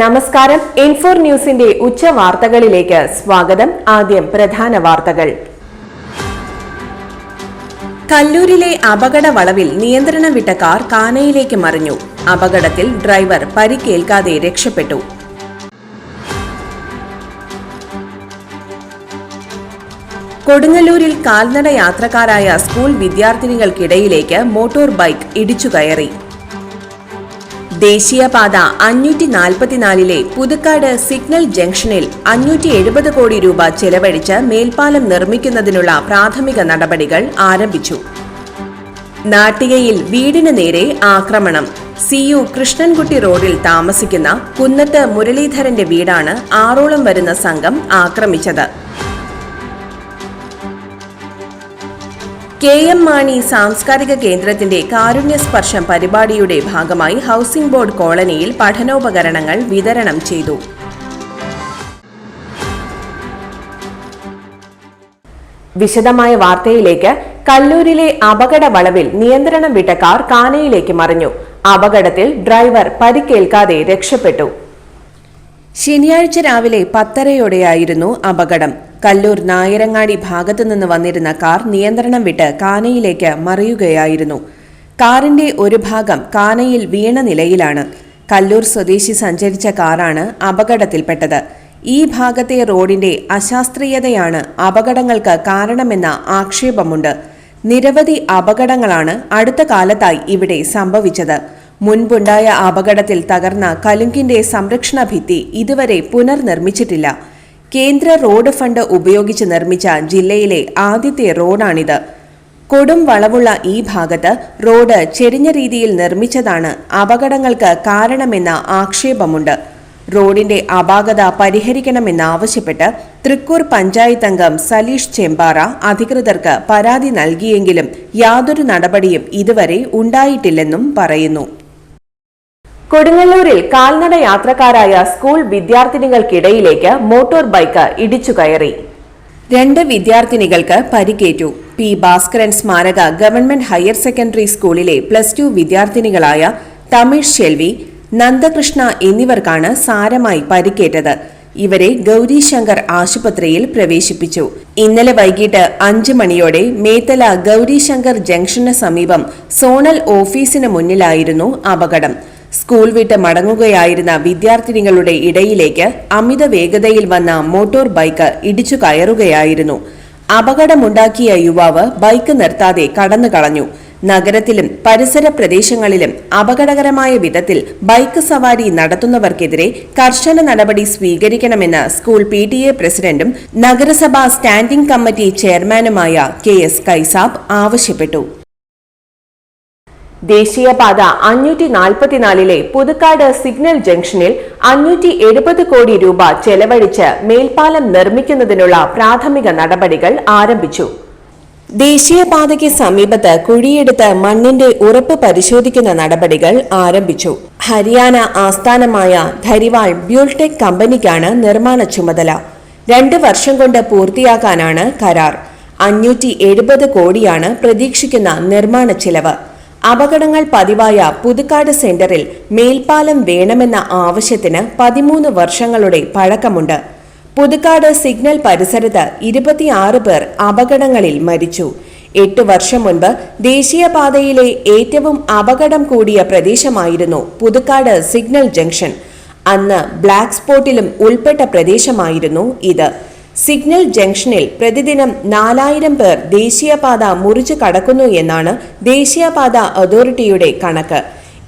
നമസ്കാരം. ഇൻഫോർ ന്യൂസിന്റെ ഉച്ച വാർത്തകളിലേക്ക് സ്വാഗതം. ആദ്യം പ്രധാന വാർത്തകൾ. കല്ലൂരിലെ അപകട വളവിൽ നിയന്ത്രണം വിട്ട കാർ കാനയിലേക്ക് മറിഞ്ഞു. അപകടത്തിൽ ഡ്രൈവർ പരിക്കേൽക്കാതെ രക്ഷപ്പെട്ടു. കൊടുങ്ങല്ലൂരിൽ കാൽനട യാത്രക്കാരായ സ്കൂൾ വിദ്യാർത്ഥിനികൾക്കിടയിലേക്ക് മോട്ടോർ ബൈക്ക് ഇടിച്ചുകയറി ദേശീയപാത അഞ്ഞൂറ്റി നാൽപ്പത്തിനാലിലെ പുതുക്കാട് സിഗ്നൽ ജംഗ്ഷനിൽ അഞ്ഞൂറ്റി എഴുപത് കോടി രൂപ ചെലവഴിച്ച് മേൽപ്പാലം നിർമ്മിക്കുന്നതിനുള്ള പ്രാഥമിക നടപടികൾ ആരംഭിച്ചു. നാട്ടികയിൽ വീടിന് നേരെ ആക്രമണം. സി യു കൃഷ്ണൻകുട്ടി റോഡിൽ താമസിക്കുന്ന കുന്നത്ത് മുരളീധരന്റെ വീടാണ് ആറോളം വരുന്ന സംഘം ആക്രമിച്ചത്. കെ എം മാണി സാംസ്കാരിക കേന്ദ്രത്തിന്റെ കാരുണ്യ സ്പർശം പരിപാടിയുടെ ഭാഗമായി ഹൗസിംഗ് ബോർഡ് കോളനിയിൽ പഠനോപകരണങ്ങൾ വിതരണം ചെയ്തു. വിശദമായ വാർത്തയിലേക്ക് കല്ലൂരിലെ അപകട വളവിൽ നിയന്ത്രണം വിട്ട കാർ കാനയിലേക്ക് മറിഞ്ഞു. അപകടത്തിൽ ഡ്രൈവർ പരിക്കേൽക്കാതെ രക്ഷപ്പെട്ടു. ശനിയാഴ്ച രാവിലെ പത്തരയോടെയായിരുന്നു അപകടം. കല്ലൂർ നായരങ്ങാടി ഭാഗത്തു നിന്ന് വന്നിരുന്ന കാർ നിയന്ത്രണം വിട്ട് കാനയിലേക്ക് മറിയുകയായിരുന്നു. കാറിന്റെ ഒരു ഭാഗം കാനയിൽ വീണ നിലയിലാണ്. കല്ലൂർ സ്വദേശി സഞ്ചരിച്ച കാറാണ് അപകടത്തിൽപ്പെട്ടത്. ഈ ഭാഗത്തെ റോഡിന്റെ അശാസ്ത്രീയതയാണ് അപകടങ്ങൾക്ക് കാരണമെന്ന ആക്ഷേപമുണ്ട്. നിരവധി അപകടങ്ങളാണ് അടുത്ത കാലത്തായി ഇവിടെ സംഭവിച്ചത്. മുൻപുണ്ടായ അപകടത്തിൽ തകർന്ന കലുങ്കിന്റെ സംരക്ഷണ ഭിത്തി ഇതുവരെ പുനർനിർമ്മിച്ചിട്ടില്ല. കേന്ദ്ര റോഡ് ഫണ്ട് ഉപയോഗിച്ച് നിർമ്മിച്ച ജില്ലയിലെ ആദ്യത്തെ റോഡാണിത്. കൊടും വളവുള്ള ഈ ഭാഗത്ത് റോഡ് ചെരിഞ്ഞ രീതിയിൽ നിർമ്മിച്ചതാണ് അപകടങ്ങൾക്ക് കാരണമെന്ന ആക്ഷേപമുണ്ട്. റോഡിന്റെ അപാകത പരിഹരിക്കണമെന്നാവശ്യപ്പെട്ട് തൃക്കൂർ പഞ്ചായത്ത് അംഗം സലീഷ് ചെമ്പാറ അധികൃതർക്ക് പരാതി നൽകിയെങ്കിലും യാതൊരു നടപടിയും ഇതുവരെ ഉണ്ടായിട്ടില്ലെന്നും പറയുന്നു. കൊടുങ്ങല്ലൂരിൽ കാൽനട യാത്രക്കാരായ സ്കൂൾ വിദ്യാർത്ഥിനികൾക്കിടയിലേക്ക് മോട്ടോർ ബൈക്ക് ഇടിച്ചു കയറി. രണ്ട് വിദ്യാർത്ഥിനികൾക്ക് പരിക്കേറ്റു. പി ഭാസ്കരൻ സ്മാരക ഗവൺമെന്റ് ഹയർ സെക്കൻഡറി സ്കൂളിലെ പ്ലസ് ടു വിദ്യാർത്ഥിനികളായ തമിഴ് ഷെൽവി നന്ദകൃഷ്ണ എന്നിവർക്കാണ് സാരമായി പരിക്കേറ്റത്. ഇവരെ ഗൗരിശങ്കർ ആശുപത്രിയിൽ പ്രവേശിപ്പിച്ചു. ഇന്നലെ വൈകിട്ട് അഞ്ച് മണിയോടെ മേത്തല ഗൗരിശങ്കർ ജംഗ്ഷന് സമീപം സോണൽ ഓഫീസിന് മുന്നിലായിരുന്നു അപകടം. സ്കൂൾ വിട്ട് മടങ്ങുകയായിരുന്ന വിദ്യാർത്ഥിനികളുടെ ഇടയിലേക്ക് അമിത വേഗതയിൽ വന്ന മോട്ടോർ ബൈക്ക് ഇടിച്ചു കയറുകയായിരുന്നു. അപകടമുണ്ടാക്കിയ യുവാവ് ബൈക്ക് നിർത്താതെ കടന്നു കളഞ്ഞു നഗരത്തിലും പരിസര പ്രദേശങ്ങളിലും അപകടകരമായ വിധത്തിൽ ബൈക്ക് സവാരി നടത്തുന്നവർക്കെതിരെ കർശന നടപടി സ്വീകരിക്കണമെന്ന് സ്കൂൾ പി ടി എ പ്രസിഡന്റും നഗരസഭാ സ്റ്റാൻഡിംഗ് കമ്മിറ്റി ചെയർമാനുമായ കെ എസ് കൈസാബ് ആവശ്യപ്പെട്ടു. ദേശീയപാത അഞ്ഞൂറ്റി നാൽപ്പത്തിനാലിലെ പുതുക്കാട് സിഗ്നൽ ജംഗ്ഷനിൽ അഞ്ഞൂറ്റി എഴുപത് കോടി രൂപ ചെലവഴിച്ച് മേൽപ്പാലം നിർമ്മിക്കുന്നതിനുള്ള പ്രാഥമിക നടപടികൾ ആരംഭിച്ചു. ദേശീയപാതയ്ക്ക് സമീപത്ത് കുഴിയെടുത്ത് മണ്ണിന്റെ ഉറപ്പ് പരിശോധിക്കുന്ന നടപടികൾ ആരംഭിച്ചു. ഹരിയാന ആസ്ഥാനമായ ധരിവാൾ ബ്യൂൾടെക് കമ്പനിക്കാണ് നിർമ്മാണ ചുമതല. രണ്ട് വർഷം കൊണ്ട് പൂർത്തിയാക്കാനാണ് കരാർ. അഞ്ഞൂറ്റി കോടിയാണ് പ്രതീക്ഷിക്കുന്ന നിർമ്മാണ ചിലവ്. അപകടങ്ങൾ പതിവായ പുതുക്കാട് സെന്ററിൽ മേൽപ്പാലം വേണമെന്ന ആവശ്യത്തിന് പതിമൂന്ന് വർഷങ്ങളുടെ പഴക്കമുണ്ട്. പുതുക്കാട് സിഗ്നൽ പരിസരത്ത് ഇരുപത്തിയാറ് പേർ അപകടങ്ങളിൽ മരിച്ചു. എട്ട് വർഷം മുൻപ് ദേശീയപാതയിലെ ഏറ്റവും അപകടം കൂടിയ പ്രദേശമായിരുന്നു പുതുക്കാട് സിഗ്നൽ ജംഗ്ഷൻ. അന്ന് ബ്ലാക്ക് സ്പോട്ടിലും ഉൾപ്പെട്ട പ്രദേശമായിരുന്നു ഇത്. സിഗ്നൽ ജംഗ്ഷനിൽ പ്രതിദിനം നാലായിരം പേർ ദേശീയപാത മുറിച്ചു കടക്കുന്നു എന്നാണ് ദേശീയപാത അതോറിറ്റിയുടെ കണക്ക്.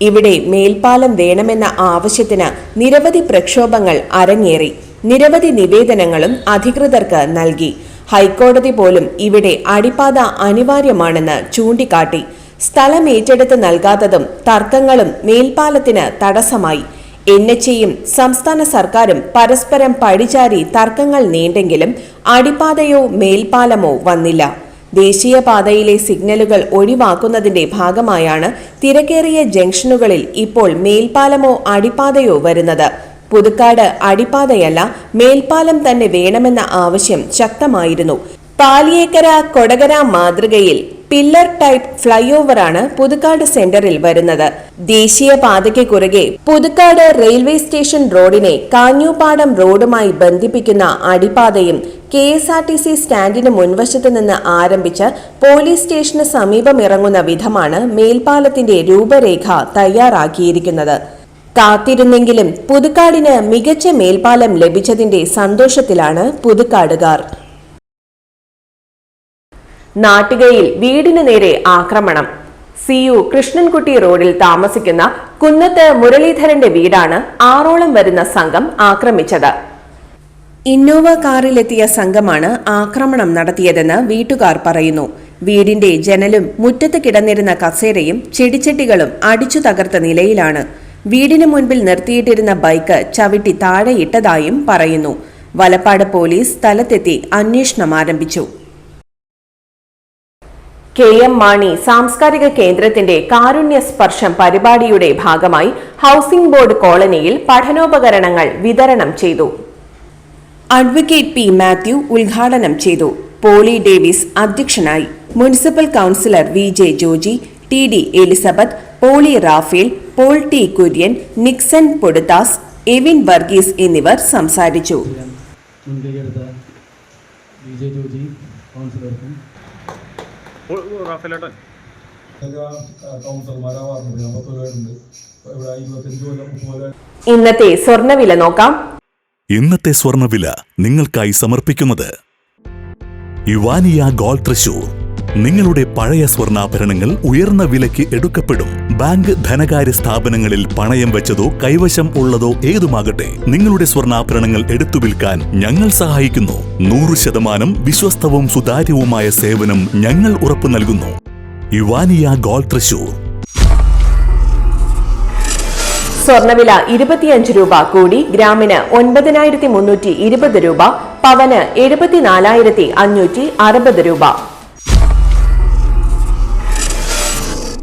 ഇവിടെ മേൽപ്പാലം വേണമെന്ന ആവശ്യത്തിന് നിരവധി പ്രക്ഷോഭങ്ങൾ അരങ്ങേറി. നിരവധി നിവേദനങ്ങളും അധികൃതർക്ക് നൽകി. ഹൈക്കോടതി പോലും ഇവിടെ അടിപ്പാത അനിവാര്യമാണെന്ന് ചൂണ്ടിക്കാട്ടി. സ്ഥലം ഏറ്റെടുത്ത് നൽകാത്തതും തർക്കങ്ങളും മേൽപ്പാലത്തിന് തടസ്സമായി. എൻ എച്ച് എയും സംസ്ഥാന സർക്കാരും പരസ്പരം പഴിചാരി തർക്കങ്ങൾ നീണ്ടെങ്കിലും അടിപ്പാതയോ മേൽപ്പാലമോ വന്നില്ല. ദേശീയപാതയിലെ സിഗ്നലുകൾ ഒഴിവാക്കുന്നതിന്റെ ഭാഗമായാണ് തിരക്കേറിയ ജംഗ്ഷനുകളിൽ ഇപ്പോൾ മേൽപ്പാലമോ അടിപ്പാതയോ വരുന്നത്. പുതുക്കാട് അടിപ്പാതയല്ല മേൽപ്പാലം തന്നെ വേണമെന്ന ആവശ്യം ശക്തമായിരുന്നു. പാലിയേക്കര കൊടകര മാതൃകയിൽ പില്ലർ ടൈപ്പ് ഫ്ലൈ ഓവറാണ് പുതുക്കാട് സെന്ററിൽ വരുന്നത്. ദേശീയപാതയ്ക്ക് കുറുകെ പുതുക്കാട് റെയിൽവേ സ്റ്റേഷൻ റോഡിനെ കാഞ്ഞൂപ്പാടം റോഡുമായി ബന്ധിപ്പിക്കുന്ന അടിപാതയും K S R T C സ്റ്റാൻഡിന് മുൻവശത്ത് നിന്ന് ആരംഭിച്ച് പോലീസ് സ്റ്റേഷന് സമീപം ഇറങ്ങുന്ന വിധമാണ് മേൽപ്പാലത്തിന്റെ രൂപരേഖ തയ്യാറാക്കിയിരിക്കുന്നത്. കാത്തിരുന്നെങ്കിലും പുതുക്കാടിന് മികച്ച മേൽപ്പാലം ലഭിച്ചതിന്റെ സന്തോഷത്തിലാണ് പുതുക്കാടുകാർ. നാട്ടികയിൽ വീടിന് നേരെ ആക്രമണം. സി യു കൃഷ്ണൻകുട്ടി റോഡിൽ താമസിക്കുന്ന കുന്നത്ത് മുരളീധരന്റെ വീടാണ് ആറോളം വരുന്ന സംഘം ആക്രമിച്ചത്. ഇന്നോവ കാറിലെത്തിയ സംഘമാണ് ആക്രമണം നടത്തിയതെന്ന് വീട്ടുകാർ പറയുന്നു. വീടിന്റെ ജനലും മുറ്റത്ത് കിടന്നിരുന്ന കസേരയും ചെടിച്ചട്ടികളും അടിച്ചു തകർത്ത നിലയിലാണ്. വീടിന് മുൻപിൽ നിർത്തിയിട്ടിരുന്ന ബൈക്ക് ചവിട്ടി താഴെയിട്ടതായും പറയുന്നു. വലപ്പാട് പോലീസ് സ്ഥലത്തെത്തി അന്വേഷണം ആരംഭിച്ചു. കെ എം മാണി സാംസ്കാരിക കേന്ദ്രത്തിന്റെ കാരുണ്യ സ്പർശം പരിപാടിയുടെ ഭാഗമായി ഹൌസിംഗ് ബോർഡ് കോളനിയിൽ പഠനോപകരണങ്ങൾ വിതരണം ചെയ്തു. അഡ്വക്കേറ്റ് പി മാത്യു ഉദ്ഘാടനം ചെയ്തു. പോളി ഡേവിസ് അധ്യക്ഷനായി. Municipal councillor V J Joji T D Elizabeth Poly Raphael Paul T Kurian Nixon Poduthas Evin Varghese എന്നിവർ സംസാരിച്ചു. കൊല്ലം ഇന്നത്തെ സ്വർണവില നോക്കാം. ഇന്നത്തെ സ്വർണവില നിങ്ങൾക്കായി സമർപ്പിക്കുന്നത് യുവാനിയ ഗോൾ തൃശൂർ. നിങ്ങളുടെ പഴയ സ്വർണാഭരണങ്ങൾ ഉയർന്ന വിലയ്ക്ക് എടുക്കപ്പെടും. ബാങ്ക് ധനകാര്യ സ്ഥാപനങ്ങളിൽ പണയം വെച്ചതോ കൈവശം ഉള്ളതോ ഏതുമാകട്ടെ നിങ്ങളുടെ സ്വർണാഭരണങ്ങൾ എടുത്തു വിൽക്കാൻ ഞങ്ങൾ സഹായിക്കുന്നു. നൂറ് ശതമാനം വിശ്വസ്തവും സുതാര്യവുമായ സേവനം ഞങ്ങൾ ഉറപ്പു നൽകുന്നു. യുവാനിയ ഗോൾ തൃശൂർ. സ്വർണവില ഇരുപത്തിയഞ്ച് രൂപ കൂടി ഗ്രാമിന് ഒൻപതിനായിരത്തി മുന്നൂറ്റി ഇരുപത് രൂപ പവന് എഴുപത്തിനാലായിരത്തി അഞ്ഞൂറ്റി അറുപത് രൂപ.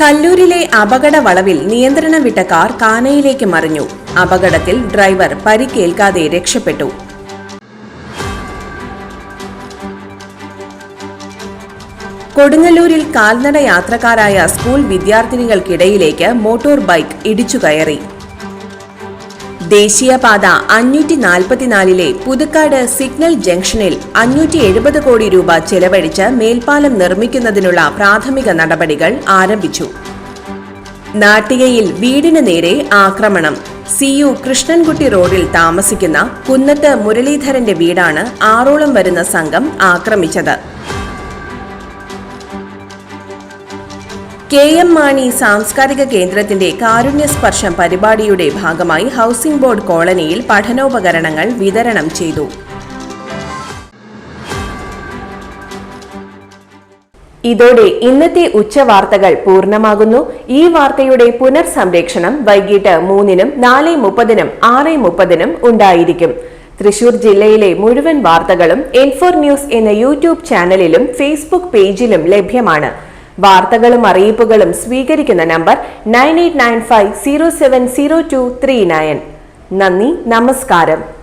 കല്ലൂരിലെ അപകട വളവിൽ നിയന്ത്രണം വിട്ട കാർ കാനയിലേക്ക് മറിഞ്ഞു. അപകടത്തിൽ ഡ്രൈവർ പരിക്കേൽക്കാതെ രക്ഷപ്പെട്ടു. കൊടുങ്ങല്ലൂരിൽ കാൽനട യാത്രക്കാരായ സ്കൂൾ വിദ്യാർത്ഥിനികൾക്കിടയിലേക്ക് മോട്ടോർ ബൈക്ക് ഇടിച്ചുകയറി ദേശീയപാത അഞ്ഞൂറ്റി നാൽപ്പത്തിനാലിലെ പുതുക്കാട് സിഗ്നൽ ജംഗ്ഷനിൽ അഞ്ഞൂറ്റി എഴുപത് കോടി രൂപ ചെലവഴിച്ച് മേൽപ്പാലം നിർമ്മിക്കുന്നതിനുള്ള പ്രാഥമിക നടപടികൾ ആരംഭിച്ചു. നാട്ടികയിൽ വീടിന് നേരെ ആക്രമണം. സി യു കൃഷ്ണൻകുട്ടി റോഡിൽ താമസിക്കുന്ന കുന്നത്ത് മുരളീധരന്റെ വീടാണ് ആറോളം വരുന്ന സംഘം ആക്രമിച്ചത്. കെ എം മാണി സാംസ്കാരിക കേന്ദ്രത്തിന്റെ കാരുണ്യ സ്പർശം പരിപാടിയുടെ ഭാഗമായി ഹൗസിംഗ് ബോർഡ് കോളനിയിൽ പഠനോപകരണങ്ങൾ വിതരണം ചെയ്തു. ഇതോടെ ഇന്നത്തെ ഉച്ചവാർത്തകൾ പൂർണമാകുന്നു. ഈ വാർത്തയുടെ പുനർസംപ്രേക്ഷണം വൈകിട്ട് മൂന്നിനും നാല് മുപ്പതിനും ആറ് മുപ്പതിനും ഉണ്ടായിരിക്കും. തൃശൂർ ജില്ലയിലെ മുഴുവൻ വാർത്തകളും എൻഫോർ ന്യൂസ് എന്ന യൂട്യൂബ് ചാനലിലും ഫേസ്ബുക്ക് പേജിലും ലഭ്യമാണ്. വാർത്തകളും അറിയിപ്പുകളും സ്വീകരിക്കുന്ന number nine eight nine five zero seven zero two three nine. നന്ദി നമസ്കാരം.